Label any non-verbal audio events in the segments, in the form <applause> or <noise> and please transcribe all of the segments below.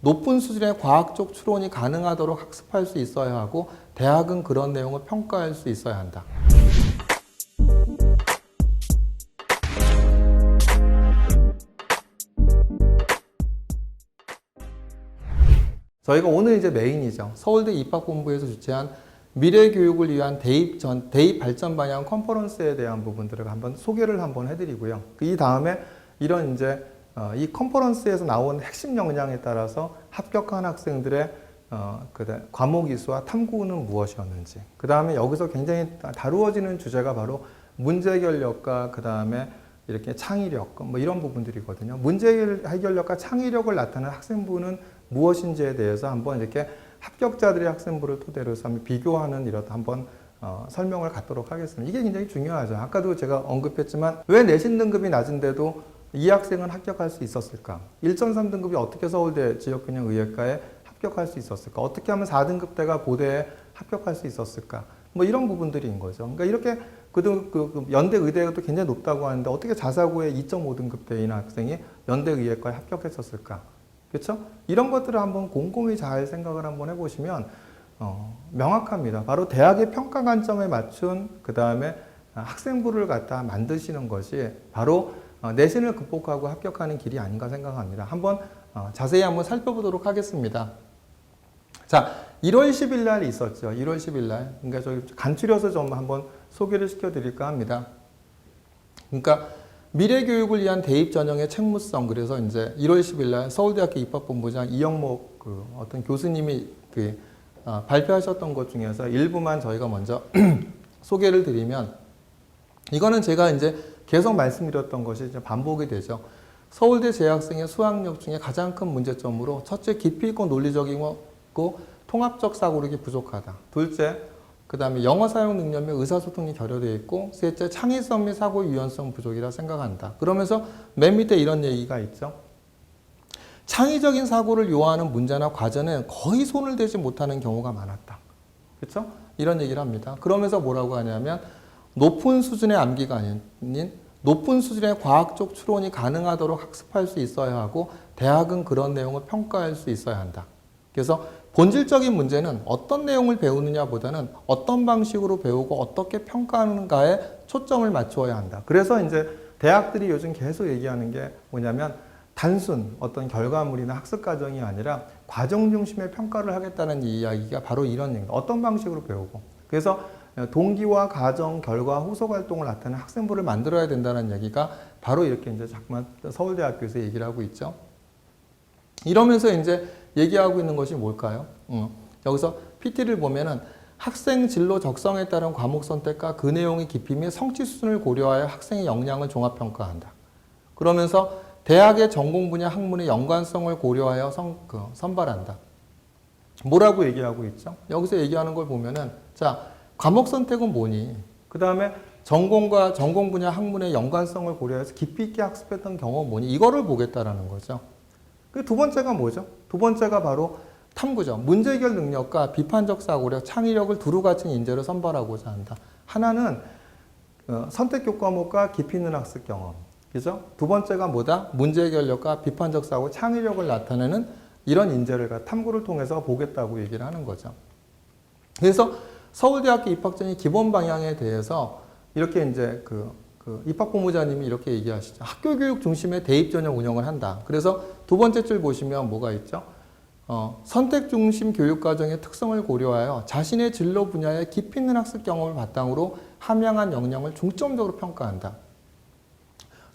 높은 수준의 과학적 추론이 가능하도록 학습할 수 있어야 하고 대학은 그런 내용을 평가할 수 있어야 한다. 저희가 오늘 이제 메인이죠. 서울대 입학본부에서 주최한 미래 교육을 위한 대입 전 대입 발전 방향 컨퍼런스에 대한 부분들을 한번 소개를 한번 해드리고요. 이 다음에 이런 이제 어, 이 컨퍼런스에서 나온 핵심 역량에 따라서 합격한 학생들의 어, 그다음 과목 이수와 탐구는 무엇이었는지, 그 다음에 여기서 굉장히 다- 다루어지는 주제가 바로 문제 해결력과 그 다음에 이렇게 창의력 뭐 이런 부분들이거든요. 문제 해결력과 창의력을 나타내는 학생부는 무엇인지에 대해서 한번 이렇게 합격자들의 학생부를 토대로 해서 비교하는 이런 한번 어, 설명을 갖도록 하겠습니다. 이게 굉장히 중요하죠. 아까도 제가 언급했지만 왜 내신 등급이 낮은데도 이 학생은 합격할 수 있었을까? 1.3 등급이 어떻게 서울대 지역균형의학과에 합격할 수 있었을까? 어떻게 하면 4등급 대가 고대에 합격할 수 있었을까? 뭐 이런 부분들인 거죠. 그러니까 이렇게 그도 그, 그 연대 의대가 또 굉장히 높다고 하는데 어떻게 자사고에 2.5등급 대인 학생이 연대 의학과에 합격했었을까? 그렇죠? 이런 것들을 한번 곰곰이 잘 생각을 한번 해보시면 어, 명확합니다. 바로 대학의 평가 관점에 맞춘 그 다음에 학생부를 갖다 만드시는 것이 바로 어, 내신을 극복하고 합격하는 길이 아닌가 생각합니다. 한번 어, 자세히 한번 살펴보도록 하겠습니다. 자, 1월 10일 날 있었죠. 1월 10일 날. 그러니까 저기 간추려서 좀 한번 소개를 시켜드릴까 합니다. 그러니까 미래 교육을 위한 대입 전형의 책무성 그래서 이제 1월 10일 날 서울대학교 입학본부장 이영목 그 어떤 교수님이 그 아, 발표하셨던 것 중에서 일부만 저희가 먼저 <clears throat> 소개를 드리면 이거는 제가 이제 계속 말씀드렸던 것이 이제 반복이 되죠. 서울대 재학생의 수학력 중에 가장 큰 문제점으로 첫째 깊이 있고 논리적이고 통합적 사고력이 부족하다. 둘째 그 다음에 영어 사용 능력 및 의사소통이 결여되어 있고 셋째 창의성 및 사고 유연성 부족이라 생각한다. 그러면서 맨 밑에 이런 얘기가 있죠. 창의적인 사고를 요하는 문제나 과제는 거의 손을 대지 못하는 경우가 많았다. 그렇죠? 이런 얘기를 합니다. 그러면서 뭐라고 하냐면 높은 수준의 암기가 아닌 높은 수준의 과학적 추론이 가능하도록 학습할 수 있어야 하고 대학은 그런 내용을 평가할 수 있어야 한다. 그래서 본질적인 문제는 어떤 내용을 배우느냐보다는 어떤 방식으로 배우고 어떻게 평가하는가에 초점을 맞추어야 한다. 그래서 이제 대학들이 요즘 계속 얘기하는 게 뭐냐면 단순 어떤 결과물이나 학습 과정이 아니라 과정 중심의 평가를 하겠다는 이야기가 바로 이런 얘기입니다. 어떤 방식으로 배우고. 그래서 동기와 과정, 결과, 후속 활동을 나타내는 학생부를 만들어야 된다는 얘기가 바로 이렇게 이제 자꾸만 서울대학교에서 얘기를 하고 있죠. 이러면서 이제 얘기하고 있는 것이 뭘까요? 음, 여기서 PT를 보면은 학생 진로 적성에 따른 과목 선택과 그 내용의 깊이 및 성취 수준을 고려하여 학생의 역량을 종합 평가한다. 그러면서 대학의 전공 분야 학문의 연관성을 고려하여 선, 그, 선발한다. 뭐라고 얘기하고 있죠? 여기서 얘기하는 걸 보면은 자 과목 선택은 뭐니? 그 다음에 전공과 전공 분야 학문의 연관성을 고려해서 깊이 있게 학습했던 경험은 뭐니? 이거를 보겠다라는 거죠. 그 두 번째가 뭐죠? 두 번째가 바로 탐구죠. 문제 해결 능력과 비판적 사고력, 창의력을 두루 갖춘 인재를 선발하고자 한다. 하나는 어, 선택 교과목과 깊이 있는 학습 경험. 그죠? 두 번째가 뭐다? 문제 해결력과 비판적 사고, 창의력을 나타내는 이런 인재를 가- 탐구를 통해서 보겠다고 얘기를 하는 거죠. 그래서 서울대학교 입학전의 기본 방향에 대해서 이렇게 이제 그, 그 입학 본부장님이 이렇게 얘기하시죠. 학교 교육 중심의 대입 전형 운영을 한다. 그래서 두 번째 줄 보시면 뭐가 있죠? 어, 선택 중심 교육 과정의 특성을 고려하여 자신의 진로 분야의 깊이 있는 학습 경험을 바탕으로 함양한 역량을 중점적으로 평가한다.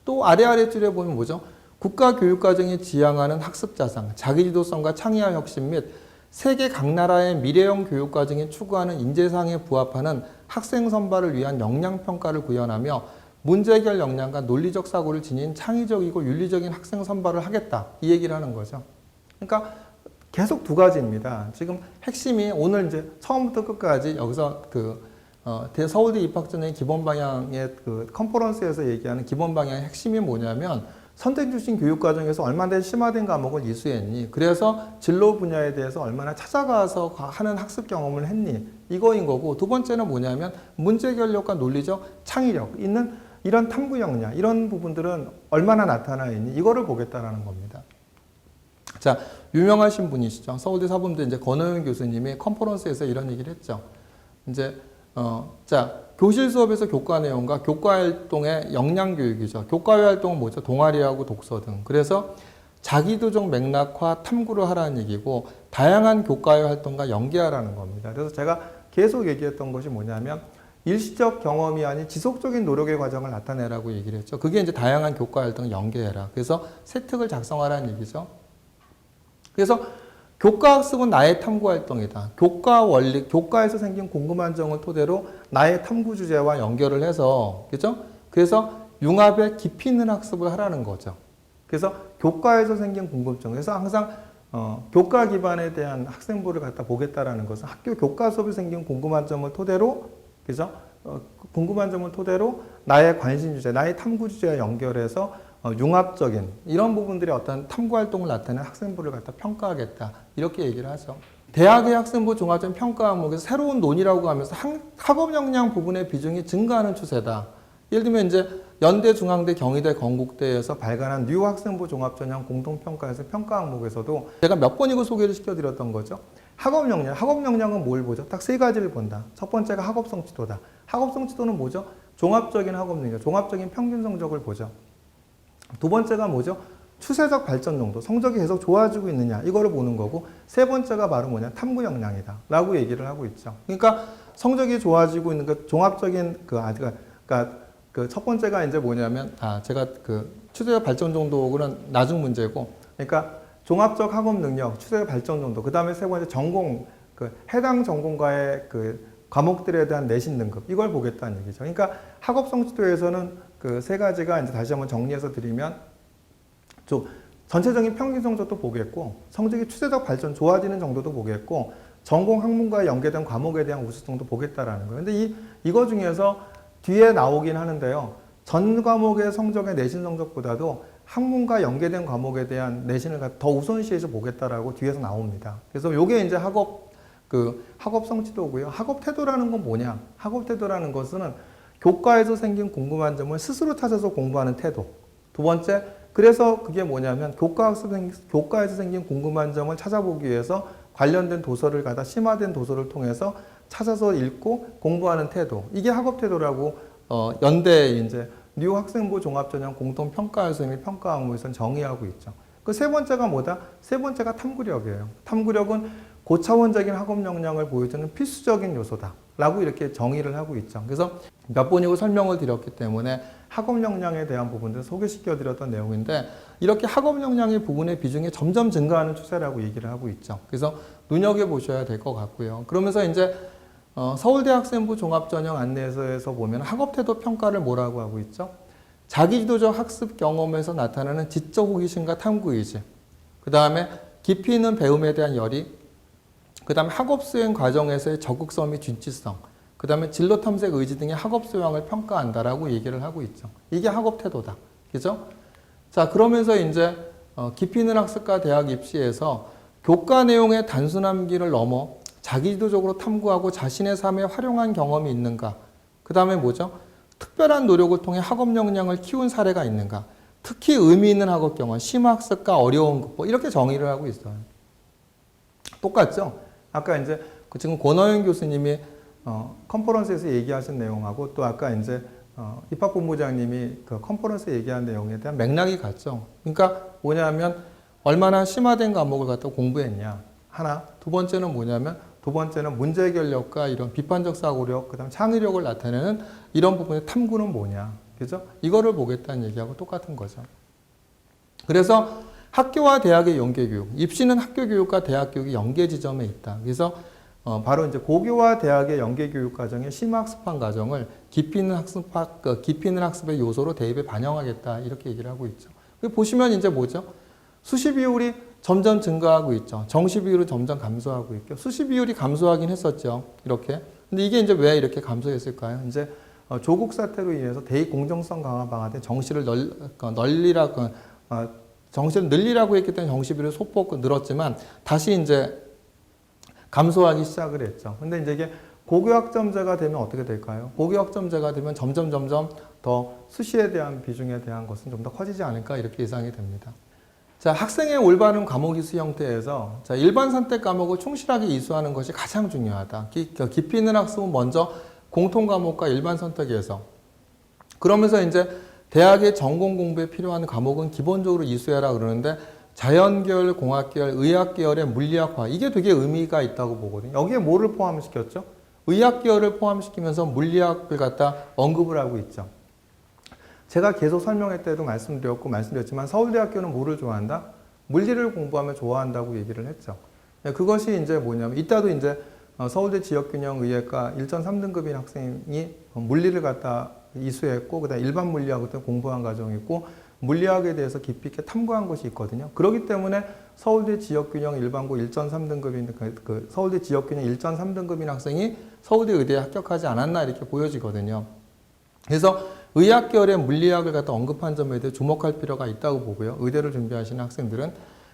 또 아래 아래 줄에 보면 뭐죠? 국가 교육 과정이 지향하는 학습 자상, 자기지도성과 창의화 혁신 및 세계 각 나라의 미래형 교육 과정이 추구하는 인재상에 부합하는 학생 선발을 위한 역량 평가를 구현하며 문제 해결 역량과 논리적 사고를 지닌 창의적이고 윤리적인 학생 선발을 하겠다. 이 얘기를 하는 거죠. 그러니까 계속 두 가지입니다. 지금 핵심이 오늘 이제 처음부터 끝까지 여기서 그 어, 대 서울대 입학 전의 기본 방향의 그 컨퍼런스에서 얘기하는 기본 방향의 핵심이 뭐냐면 선택 중심 교육 과정에서 얼마나 심화된 과목을 이수했니? 그래서 진로 분야에 대해서 얼마나 찾아가서 하는 학습 경험을 했니? 이거인 거고 두 번째는 뭐냐면 문제 해결력과 논리적 창의력 있는 이런 탐구 역량 이런 부분들은 얼마나 나타나 있니? 이거를 보겠다라는 겁니다. 자, 유명하신 분이시죠. 서울대 사범대 이제 권호영 교수님이 컨퍼런스에서 이런 얘기를 했죠. 이제 어, 자, 교실 수업에서 교과 내용과 교과 활동의 역량 교육이죠. 교과 활동은 뭐죠? 동아리하고 독서 등. 그래서 자기도적 맥락화 탐구를 하라는 얘기고 다양한 교과의 활동과 연계하라는 겁니다. 그래서 제가 계속 얘기했던 것이 뭐냐면 일시적 경험이 아닌 지속적인 노력의 과정을 나타내라고 얘기를 했죠. 그게 이제 다양한 교과 활동을 연계해라. 그래서 세특을 작성하라는 얘기죠. 그래서 교과 학습은 나의 탐구 활동이다. 교과 원리, 교과에서 생긴 점을 토대로 나의 탐구 주제와 연결을 해서, 그죠? 그래서 융합의 깊이 있는 학습을 하라는 거죠. 그래서 교과에서 생긴 궁금증. 그래서 항상 어, 교과 기반에 대한 학생부를 갖다 보겠다라는 것은 학교 교과 수업에 생긴 궁금한 점을 토대로, 그죠? 어, 궁금한 점을 토대로 나의 관심 주제, 나의 탐구 주제와 연결해서 어, 융합적인 이런 부분들이 어떤 탐구 활동을 나타내는 학생부를 갖다 평가하겠다 이렇게 얘기를 하죠. 대학의 학생부 종합적 평가 과목에서 새로운 논의라고 하면서 학- 학업 역량 부분의 비중이 증가하는 추세다. 예를 들면 이제 연대, 중앙대, 경희대, 건국대에서 발간한 뉴 학생부 종합전형 공동평가에서 평가 항목에서도 제가 몇 번이고 소개를 시켜드렸던 거죠. 학업 역량, 학업 역량은 뭘 보죠? 딱 세 가지를 본다. 첫 번째가 학업 성취도다. 학업 성취도는 뭐죠? 종합적인 학업 능력, 종합적인 평균 성적을 보죠. 두 번째가 뭐죠? 추세적 발전 정도, 성적이 계속 좋아지고 있느냐, 이거를 보는 거고, 세 번째가 바로 뭐냐, 탐구 역량이다. 라고 얘기를 하고 있죠. 그러니까 성적이 좋아지고 있는 그 종합적인 그, 아, 그러니까, 그러니까 그첫 번째가 이제 뭐냐면, 아, 제가 그 추세적 발전 정도는 나중 문제고, 그러니까 종합적 학업 능력, 추세적 발전 정도, 그 다음에 세 번째 전공, 그 해당 전공과의 그 과목들에 대한 내신 등급, 이걸 보겠다는 얘기죠. 그러니까 학업 성취도에서는 그 세 가지가 이제 다시 한번 정리해서 드리면 좀 전체적인 평균 성적도 보겠고 성적이 추세적 발전 좋아지는 정도도 보겠고 전공 학문과 연계된 과목에 대한 우수성도 보겠다라는 거예요. 근데 이 이거 중에서 뒤에 나오긴 하는데요. 전 과목의 성적의 내신 성적보다도 학문과 연계된 과목에 대한 내신을 갖- 더 우선시해서 보겠다라고 뒤에서 나옵니다. 그래서 요게 이제 학업 그 학업 성취도고요. 학업 태도라는 건 뭐냐? 학업 태도라는 것은 교과에서 생긴 궁금한 점을 스스로 찾아서 공부하는 태도. 두 번째, 그래서 그게 뭐냐면 교과 학습 생- 교과에서 생긴 궁금한 점을 찾아보기 위해서 관련된 도서를 가다 심화된 도서를 통해서 찾아서 읽고 공부하는 태도. 이게 학업 태도라고 어, 연대 이제 뉴 학생부 종합전형 공통 평가에서 이미 평가 항목에서는 정의하고 있죠. 그 세 번째가 뭐다? 세 번째가 탐구력이에요. 탐구력은 고차원적인 학업 역량을 보여주는 필수적인 요소다. 라고 이렇게 정의를 하고 있죠. 그래서 몇 번이고 설명을 드렸기 때문에 학업 역량에 대한 부분들을 소개시켜 드렸던 내용인데 이렇게 학업 역량의 부분의 비중이 점점 증가하는 추세라고 얘기를 하고 있죠. 그래서 눈여겨 보셔야 될 것 같고요. 그러면서 이제 어, 서울대 학생부 종합전형 안내서에서 보면 학업태도 평가를 뭐라고 하고 있죠? 자기주도적 학습 경험에서 나타나는 지적 호기심과 탐구의지, 그 다음에 깊이 있는 배움에 대한 열의, 그 다음에 학업 수행 과정에서의 적극성 및 진취성, 그 다음에 진로 탐색 의지 등의 학업 소양을 평가한다라고 얘기를 하고 있죠. 이게 학업 태도다. 그죠? 자, 그러면서 이제 어, 깊이 있는 학습과 대학 입시에서 교과 내용의 길을 넘어 자기주도적으로 탐구하고 자신의 삶에 활용한 경험이 있는가? 그 다음에 뭐죠? 특별한 노력을 통해 학업 역량을 키운 사례가 있는가? 특히 의미 있는 학업 경험, 심학습과 어려운 극복 이렇게 정의를 하고 있어요. 똑같죠? 아까 이제 그 지금 권호영 교수님이 어, 컨퍼런스에서 얘기하신 내용하고 또 아까 이제 어, 입학본부장님이 그 컨퍼런스에 얘기한 내용에 대한 맥락이 같죠. 그러니까 뭐냐면 얼마나 심화된 과목을 갖다 공부했냐 하나. 두 번째는 뭐냐면 두 번째는 문제 해결력과 이런 비판적 사고력, 그다음 창의력을 나타내는 이런 부분의 탐구는 뭐냐, 그죠? 이거를 보겠다는 얘기하고 똑같은 거죠. 그래서 학교와 대학의 연계 교육, 입시는 학교 교육과 대학 교육이 연계 지점에 있다. 그래서 어, 바로 이제 고교와 대학의 연계 교육 과정의 심학습한 과정을 깊이 있는 학습, 그 깊이 있는 학습의 요소로 대입에 반영하겠다 이렇게 얘기를 하고 있죠. 그리고 보시면 이제 뭐죠? 수시 비율이 점점 증가하고 있죠. 정시 비율은 점점 감소하고 있고 수시 비율이 감소하긴 했었죠. 이렇게. 근데 이게 이제 왜 이렇게 감소했을까요? 이제 어, 조국 사태로 인해서 대입 공정성 강화 방안에 정시를 널, 어, 널리라고 어, 정시를 늘리라고 했기 때문에 정시 비율이 소폭 늘었지만 다시 이제 감소하기 시작을 했죠. 근데 이제 이게 고교학점제가 되면 어떻게 될까요? 고교학점제가 되면 점점 점점 더 수시에 대한 비중에 대한 것은 좀 더 커지지 않을까 이렇게 예상이 됩니다. 자, 학생의 올바른 과목 이수 형태에서 자, 일반 선택 과목을 충실하게 이수하는 것이 가장 중요하다. 기, 그 깊이 있는 학습은 먼저 공통 과목과 일반 선택에서 그러면서 이제 대학의 전공 공부에 필요한 과목은 기본적으로 이수해라 그러는데 자연계열, 공학계열, 의학계열의 물리학과 이게 되게 의미가 있다고 보거든요. 여기에 뭐를 포함시켰죠? 의학계열을 포함시키면서 물리학을 갖다 언급을 하고 있죠. 제가 계속 설명할 때도 말씀드렸고 말씀드렸지만 서울대학교는 뭐를 좋아한다? 물리를 공부하면 좋아한다고 얘기를 했죠. 네, 그것이 이제 뭐냐면 이따도 이제 어, 서울대 지역균형의학과 1.3등급인 학생이 물리를 갖다 이수했고 그다음 일반 물리학을 또 공부한 과정이 있고 물리학에 대해서 깊이 있게 탐구한 것이 있거든요. 그렇기 때문에 서울대 지역균형 일반고 1.3등급인 그, 그 서울대 지역균형 1.3등급인 학생이 서울대 의대에 합격하지 않았나 이렇게 보여지거든요. 그래서 의학계열의 물리학을 갖다 언급한 점에 대해 주목할 필요가 있다고 보고요. 의대를 준비하시는 학생들은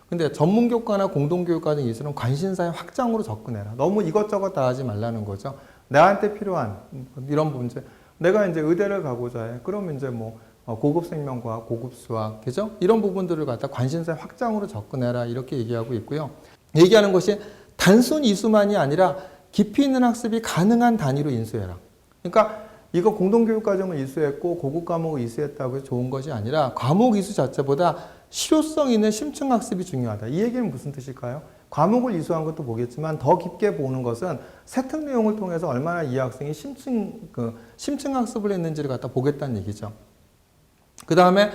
근데 전문교과나 공동교육과정 이수는 관심사의 확장으로 접근해라. 너무 이것저것 다 하지 말라는 거죠. 나한테 필요한 이런 문제. 내가 이제 의대를 가고자 해. 그러면 이제 뭐 어, 고급 생명과학, 고급 수학, 그죠? 이런 부분들을 갖다 관심사의 확장으로 접근해라. 이렇게 얘기하고 있고요. 얘기하는 것이 단순 이수만이 아니라 깊이 있는 학습이 가능한 단위로 인수해라. 그러니까 이거 공동교육 과정을 이수했고 고급 과목을 이수했다고 해서 좋은 것이 아니라 과목 이수 자체보다 실효성 있는 심층 학습이 중요하다. 이 얘기는 무슨 뜻일까요? 과목을 이수한 것도 보겠지만 더 깊게 보는 것은 세특 내용을 통해서 얼마나 이 학생이 심층 그 심층 학습을 했는지를 갖다 보겠다는 얘기죠. 그 다음에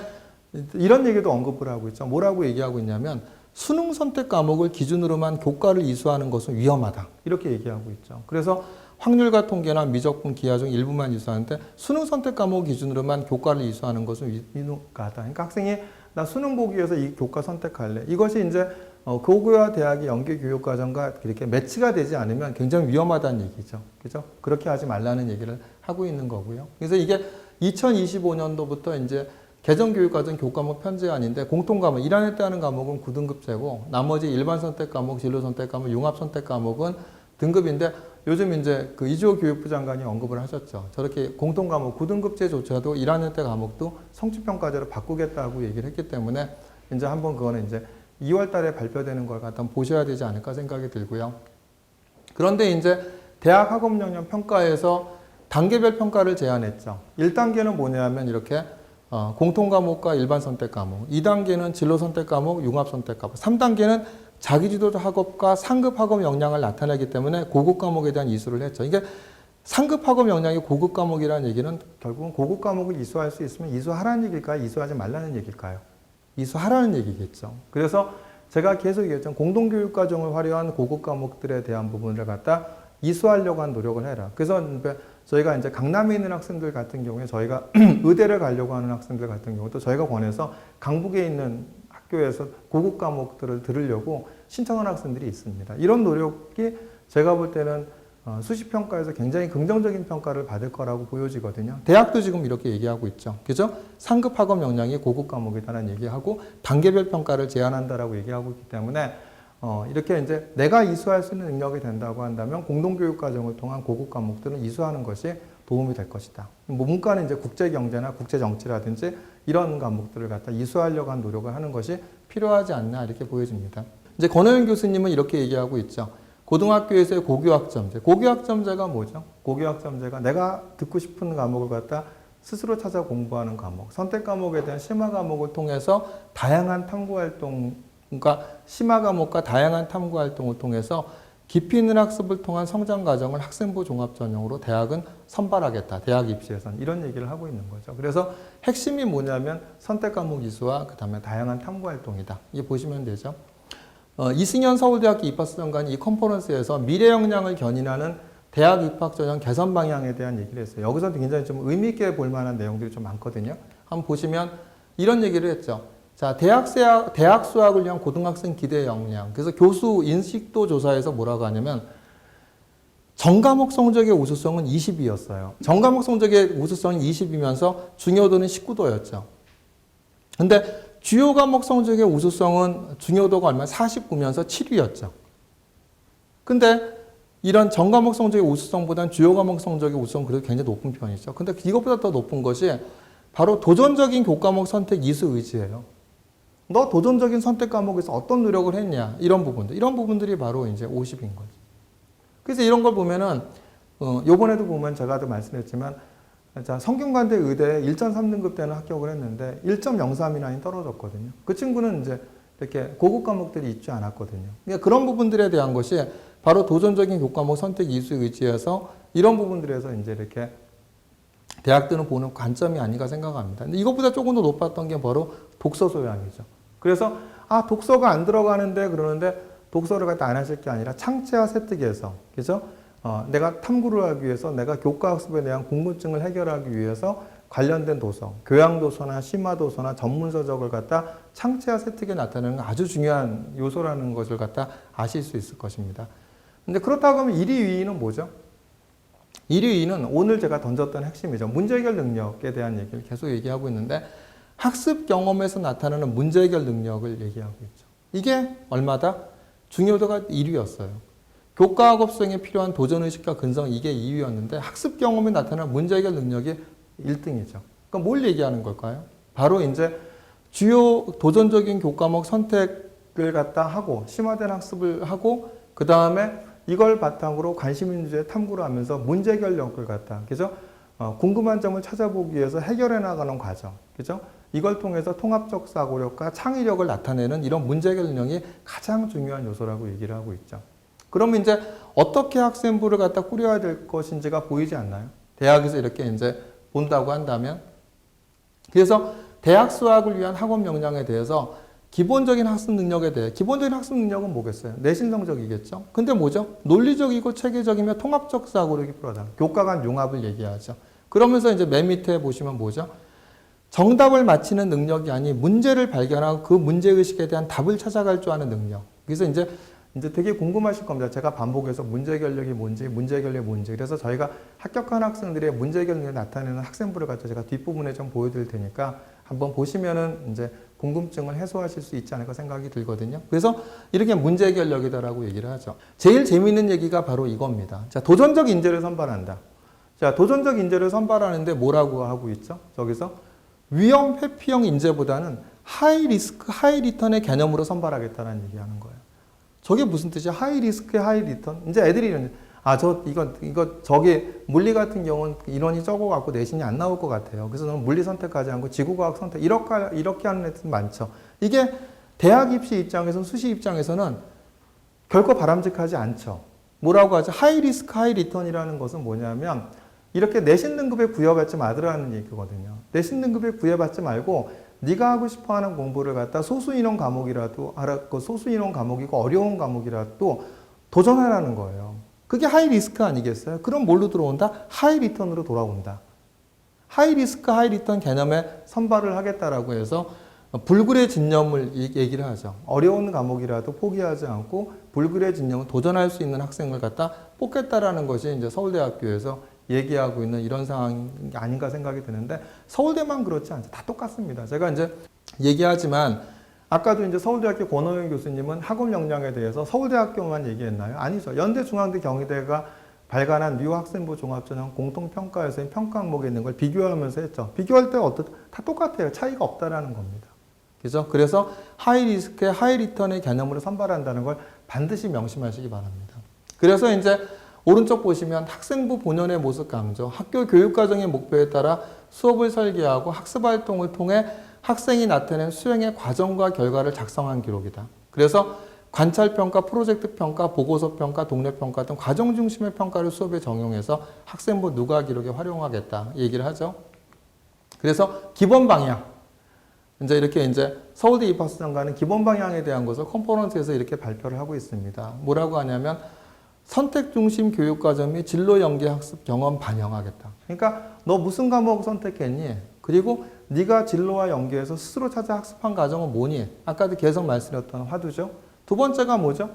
이런 얘기도 언급을 하고 있죠. 뭐라고 얘기하고 있냐면 수능 선택 과목을 기준으로만 교과를 이수하는 것은 위험하다. 이렇게 얘기하고 있죠. 그래서 확률과 통계나 미적분 기하 중 일부만 이수하는데 수능 선택 과목 기준으로만 교과를 이수하는 것은 위험하다. 그러니까 학생이 나 수능 보기 위해서 이 교과 선택할래. 이것이 이제 어, 고교와 대학의 연계 교육 과정과 이렇게 매치가 되지 않으면 굉장히 위험하다는 얘기죠. 그죠? 그렇게 하지 말라는 얘기를 하고 있는 거고요. 그래서 이게 2025년도부터 이제 개정 교육 과정 교과목 편제안인데 공통 과목 1학년 때 하는 과목은 9등급제고 나머지 일반 선택 과목, 진로 선택 과목, 융합 선택 과목은 등급인데 요즘 이제 그 이주호 교육부 장관이 언급을 하셨죠. 저렇게 공통 과목 9등급제조차도 1학년 때 과목도 성취평가제로 바꾸겠다고 얘기를 했기 때문에 이제 한번 그거는 이제 2월 달에 발표되는 걸 갖다 보셔야 되지 않을까 생각이 들고요. 그런데 이제 대학 학업 역량 평가에서 단계별 평가를 제안했죠. 1단계는 뭐냐면 이렇게 어, 공통 과목과 일반 선택 과목, 2단계는 진로 선택 과목, 융합 선택 과목, 3단계는 자기주도 학업과 상급 학업 역량을 나타내기 때문에 고급 과목에 대한 이수를 했죠. 이게 상급 학업 역량이 고급 과목이라는 얘기는 결국은 고급 과목을 이수할 수 있으면 이수하라는 얘기일까요? 이수하지 말라는 얘기일까요? 이수하라는 얘기겠죠. 그래서 제가 계속 얘기했죠. 공동교육 과정을 활용한 고급 과목들에 대한 부분을 갖다 이수하려고 한 노력을 해라. 그래서 저희가 이제 강남에 있는 학생들 같은 경우에 저희가 <clears throat> 의대를 가려고 하는 학생들 같은 경우도 저희가 권해서 강북에 있는 학교에서 고급 과목들을 들으려고 신청한 학생들이 있습니다. 이런 노력이 제가 볼 때는 어, 수시 평가에서 굉장히 긍정적인 평가를 받을 거라고 보여지거든요. 대학도 지금 이렇게 얘기하고 있죠. 그죠? 상급 학업 역량이 고급 과목이다라는 얘기하고 단계별 평가를 제한한다라고 얘기하고 있기 때문에 어, 이렇게 이제 내가 이수할 수 있는 능력이 된다고 한다면 공동교육 과정을 통한 고급 과목들은 이수하는 것이 도움이 될 것이다. 뭐 문과는 이제 국제 경제나 국제 정치라든지 이런 과목들을 갖다 이수하려고 한 노력을 하는 것이 필요하지 않나 이렇게 보여집니다. 이제 권호영 교수님은 이렇게 얘기하고 있죠. 고등학교에서의 고교학점제. 고교학점제가 뭐죠? 고교학점제가 내가 듣고 싶은 과목을 갖다 스스로 찾아 공부하는 과목, 선택 과목에 대한 심화 과목을 통해서 다양한 탐구 활동과 심화 과목과 다양한 탐구 활동을 통해서 깊이 있는 학습을 통한 성장 과정을 학생부 종합 전형으로 대학은 선발하겠다. 대학 입시에서는 이런 얘기를 하고 있는 거죠. 그래서 핵심이 뭐냐면 선택 과목 이수와 그다음에 다양한 탐구 활동이다. 이게 보시면 되죠. 어, 이승현 서울대학교 입학수정관이 이 컨퍼런스에서 미래 역량을 견인하는 대학 입학 전형 개선 방향에 대한 얘기를 했어요. 여기서도 굉장히 좀 의미 있게 볼 만한 내용들이 좀 많거든요. 한번 보시면 이런 얘기를 했죠. 자, 대학 수학, 대학 수학을 위한 고등학생 기대 역량. 그래서 교수 인식도 조사에서 뭐라고 하냐면 전과목 성적의 우수성은 20이었어요. 전과목 성적의 우수성이 20이면서 중요도는 19도였죠. 근데 주요 과목 성적의 우수성은 중요도가 얼마 49면서 7위였죠. 근데 이런 전과목 성적의 우수성보다는 주요 과목 성적의 우수성은 그래도 굉장히 높은 편이죠. 근데 이것보다 더 높은 것이 바로 도전적인 교과목 선택 이수 의지예요. 너 도전적인 선택 과목에서 어떤 노력을 했냐 이런 부분들 이런 부분들이 바로 이제 50인 거죠. 그래서 이런 걸 보면은 어, 요번에도 보면 제가 도 말씀했지만 자, 성균관대 의대 1.3등급 때는 합격을 했는데 1.03 이나 떨어졌거든요. 그 친구는 이제 이렇게 고급 과목들이 있지 않았거든요. 그러니까 그런 부분들에 대한 것이 바로 도전적인 교과목 선택 이수에 의지해서 이런 부분들에서 이제 이렇게 대학들은 보는 관점이 아닌가 생각합니다. 근데 이것보다 조금 더 높았던 게 바로 독서 소양이죠. 그래서 아 독서가 안 들어가는데 그러는데 독서를 갖다 안 하실 게 아니라 창체와 세특에서 그죠? 어, 내가 탐구를 하기 위해서 내가 교과 학습에 대한 궁금증을 해결하기 위해서 관련된 도서, 교양 도서나 심화 도서나 전문 서적을 갖다 창체와 세특에 나타내는 아주 중요한 요소라는 것을 갖다 아실 수 있을 것입니다. 근데 그렇다고 하면 1위, 2위는 뭐죠? 1위, 2위는 오늘 제가 던졌던 핵심이죠. 문제 해결 능력에 대한 얘기를 계속 얘기하고 있는데 학습 경험에서 나타나는 문제 해결 능력을 얘기하고 있죠. 이게 얼마다? 중요도가 1위였어요. 교과학업 수행에 필요한 도전의식과 근성 이게 2위였는데 학습 경험에 나타나는 문제 해결 능력이 1등이죠. 그럼 뭘 얘기하는 걸까요? 바로 이제 주요 도전적인 교과목 선택을 갖다 하고 심화된 학습을 하고 그 다음에 이걸 바탕으로 관심 있는 주제 탐구를 하면서 문제 해결력을 갖다 그죠? 어, 궁금한 점을 찾아보기 위해서 해결해 나가는 과정 그죠? 이걸 통해서 통합적 사고력과 창의력을 나타내는 이런 문제 해결 능력이 가장 중요한 요소라고 얘기를 하고 있죠. 그러면 이제 어떻게 학생부를 갖다 꾸려야 될 것인지가 보이지 않나요? 대학에서 이렇게 이제 본다고 한다면 그래서 대학 수학을 위한 학업 역량에 대해서 기본적인 학습 능력에 대해 기본적인 학습 능력은 뭐겠어요? 내신 성적이겠죠. 근데 뭐죠? 논리적이고 체계적이며 통합적 사고력이 필요하다. 교과 간 융합을 얘기하죠. 그러면서 이제 맨 밑에 보시면 뭐죠? 정답을 맞히는 능력이 아닌 문제를 발견하고 그 문제 의식에 대한 답을 찾아갈 줄 아는 능력. 그래서 이제 이제 되게 궁금하실 겁니다. 제가 반복해서 문제 해결력이 뭔지, 문제 해결력이 뭔지. 그래서 저희가 합격한 학생들의 문제 해결력이 나타내는 학생부를 갖다 제가 뒷부분에 좀 보여드릴 테니까 한번 보시면은 이제 궁금증을 해소하실 수 있지 않을까 생각이 들거든요. 그래서 이렇게 문제 해결력이다라고 얘기를 하죠. 제일 재미있는 얘기가 바로 이겁니다. 자, 도전적 인재를 선발한다. 자, 도전적 인재를 선발하는데 뭐라고 하고 있죠? 저기서 위험 회피형 인재보다는 하이 리스크, 하이 리턴의 개념으로 선발하겠다는 얘기하는 거예요. 저게 무슨 뜻이야? 하이 리스크, 하이 리턴? 이제 애들이 이런, 아, 저, 이거, 이거, 저기, 물리 같은 경우는 인원이 적어갖고 내신이 안 나올 것 같아요. 그래서 너는 물리 선택하지 않고 지구과학 선택, 이렇게, 이렇게 하는 애들 많죠. 이게 대학 입시 입장에서는, 수시 입장에서는 결코 바람직하지 않죠. 뭐라고 하죠? 하이 리스크, 하이 리턴이라는 것은 뭐냐면, 이렇게 내신 등급에 부여받지 말으라는 얘기거든요. 내신 등급에 부여받지 말고 네가 하고 싶어하는 공부를 갖다 소수 인원 과목이라도 알았고 소수 인원 과목이고 어려운 과목이라도 도전하라는 거예요. 그게 하이 리스크 아니겠어요? 그럼 뭘로 들어온다? 하이 리턴으로 돌아온다. 하이 리스크, 하이 리턴 개념에 선발을 하겠다라고 해서 불굴의 진념을 얘기를 하죠. 어려운 과목이라도 포기하지 않고 불굴의 진념을 도전할 수 있는 학생을 갖다 뽑겠다라는 것이 이제 서울대학교에서 얘기하고 있는 이런 상황이 아닌가 생각이 드는데 서울대만 그렇지 않죠. 다 똑같습니다. 제가 이제 얘기하지만 아까도 이제 서울대학교 권호영 교수님은 학업 역량에 대해서 서울대학교만 얘기했나요? 아니죠. 연대, 중앙대, 경희대가 발간한 뉴 학생부 종합전형 공통평가에서 평가 항목에 있는 걸 비교하면서 했죠. 비교할 때 어떻, 다 똑같아요. 차이가 없다라는 겁니다. 그죠? 그래서 하이 리스크, 하이 리턴의 개념으로 선발한다는 걸 반드시 명심하시기 바랍니다. 그래서 이제 오른쪽 보시면 학생부 본연의 모습 강조, 학교 교육과정의 목표에 따라 수업을 설계하고 학습 활동을 통해 학생이 나타낸 수행의 과정과 결과를 작성한 기록이다. 그래서 관찰평가, 프로젝트 평가, 보고서 평가, 동료 평가 등 과정 중심의 평가를 수업에 적용해서 학생부 누가 기록에 활용하겠다 얘기를 하죠. 그래서 기본 방향. 이제 이렇게 이제 서울대 입학수정과는 기본 방향에 대한 것을 컴포넌트에서 이렇게 발표를 하고 있습니다. 뭐라고 하냐면 선택 중심 교육 과정 및 진로 연계 학습 경험 반영하겠다. 그러니까 너 무슨 과목 선택했니? 그리고 네가 진로와 연계해서 스스로 찾아 학습한 과정은 뭐니? 아까도 계속 말씀드렸던 화두죠. 두 번째가 뭐죠?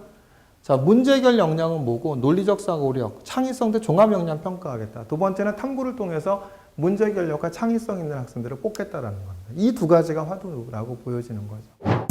자, 문제 해결 역량은 뭐고 논리적 사고력, 창의성 대 종합 역량 평가하겠다. 두 번째는 탐구를 통해서 문제 해결력과 창의성 있는 학생들을 뽑겠다라는 겁니다. 이 두 가지가 화두라고 보여지는 거죠.